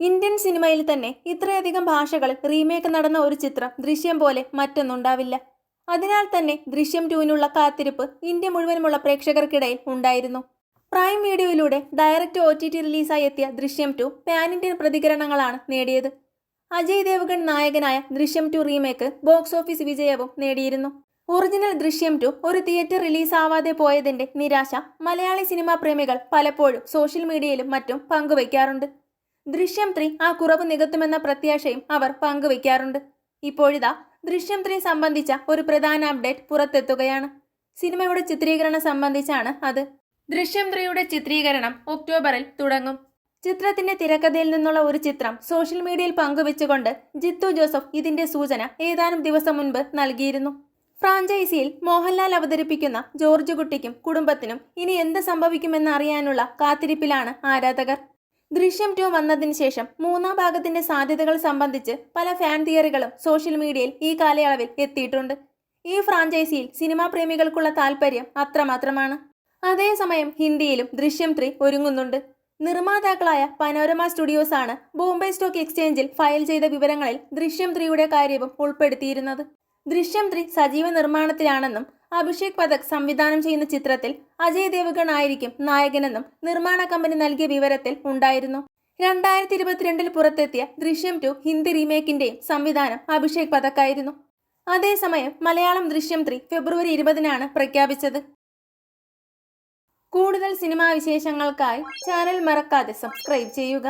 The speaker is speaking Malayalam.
ഇന്ത്യൻ സിനിമയിൽ തന്നെ ഇത്രയധികം ഭാഷകളിൽ റീമേക്ക് നടന്ന ഒരു ചിത്രം ദൃശ്യം പോലെ മറ്റൊന്നുണ്ടാവില്ല. അതിനാൽ തന്നെ ദൃശ്യം ടുവിനുള്ള കാത്തിരിപ്പ് ഇന്ത്യ മുഴുവനുമുള്ള പ്രേക്ഷകർക്കിടയിൽ ഉണ്ടായിരുന്നു. പ്രൈം വീഡിയോയിലൂടെ ഡയറക്റ്റ് ഒ ടി ടി റിലീസായി എത്തിയ ദൃശ്യം ടു പാൻ ഇന്ത്യൻ പ്രതികരണങ്ങളാണ് നേടിയത്. അജയ് ദേവ്ഗൺ നായകനായ ദൃശ്യം ടു റീമേക്ക് ബോക്സ് ഓഫീസ് വിജയവും നേടിയിരുന്നു. ഒറിജിനൽ ദൃശ്യം ടു ഒരു തിയേറ്റർ റിലീസാവാതെ പോയതിന്റെ നിരാശ മലയാളി സിനിമാ പ്രേമികൾ പലപ്പോഴും സോഷ്യൽ മീഡിയയിലും മറ്റും പങ്കുവയ്ക്കാറുണ്ട്. ദൃശ്യം ത്രീ ആ കുറവ് നികത്തുമെന്ന പ്രത്യാശയും അവർ പങ്കുവയ്ക്കാറുണ്ട്. ഇപ്പോഴിതാ ദൃശ്യം ത്രീ സംബന്ധിച്ച ഒരു പ്രധാന അപ്ഡേറ്റ് പുറത്തെത്തുകയാണ്. സിനിമയുടെ ചിത്രീകരണം സംബന്ധിച്ചാണ് അത്. ദൃശ്യം ത്രീയുടെ ചിത്രീകരണം ഒക്ടോബറിൽ തുടങ്ങും. ചിത്രത്തിന്റെ തിരക്കഥയിൽ നിന്നുള്ള ഒരു ചിത്രം സോഷ്യൽ മീഡിയയിൽ പങ്കുവെച്ചുകൊണ്ട് ജിത്തു ജോസഫ് ഇതിന്റെ സൂചന ഏതാനും ദിവസം മുൻപ് നൽകിയിരുന്നു. ഫ്രാഞ്ചൈസിയിൽ മോഹൻലാൽ അവതരിപ്പിക്കുന്ന ജോർജ് കുട്ടിക്കും കുടുംബത്തിനും ഇനി എന്ത് സംഭവിക്കുമെന്ന് അറിയാനുള്ള കാത്തിരിപ്പിലാണ് ആരാധകർ. ദൃശ്യം ടു വന്നതിന് ശേഷം മൂന്നാം ഭാഗത്തിന്റെ സാധ്യതകൾ സംബന്ധിച്ച് പല ഫാൻ തിയറികളും സോഷ്യൽ മീഡിയയിൽ ഈ കാലയളവിൽ എത്തിയിട്ടുണ്ട്. ഈ ഫ്രാഞ്ചൈസിയിൽ സിനിമാ പ്രേമികൾക്കുള്ള താല്പര്യം അത്രമാത്രമാണ്. അതേസമയം ഹിന്ദിയിലും ദൃശ്യം ത്രീ ഒരുങ്ങുന്നുണ്ട്. നിർമ്മാതാക്കളായ പനോരമ സ്റ്റുഡിയോസ് ആണ് ബോംബെ സ്റ്റോക്ക് എക്സ്ചേഞ്ചിൽ ഫയൽ ചെയ്ത വിവരങ്ങളിൽ ദൃശ്യം ത്രീയുടെ കാര്യവും ഉൾപ്പെടുത്തിയിരുന്നത്. ദൃശ്യം ത്രീ സജീവ നിർമ്മാണത്തിലാണെന്നും അഭിഷേക് പഥക് സംവിധാനം ചെയ്യുന്ന ചിത്രത്തിൽ അജയ് ദേവഗൺ ആയിരിക്കും നായകനെന്നും നിർമ്മാണ കമ്പനി നൽകിയ വിവരത്തിൽ ഉണ്ടായിരുന്നു. രണ്ടായിരത്തി ഇരുപത്തിരണ്ടിൽ പുറത്തെത്തിയ ദൃശ്യം ടു ഹിന്ദി റീമേക്കിന്റെയും സംവിധാനം അഭിഷേക് പഥക്കായിരുന്നു അതേസമയം മലയാളം ദൃശ്യം ത്രീ ഫെബ്രുവരി ഇരുപതിനാണ് പ്രഖ്യാപിച്ചത്. കൂടുതൽ സിനിമാ വിശേഷങ്ങൾക്കായി ചാനൽ മറക്കാതെ സബ്സ്ക്രൈബ് ചെയ്യുക.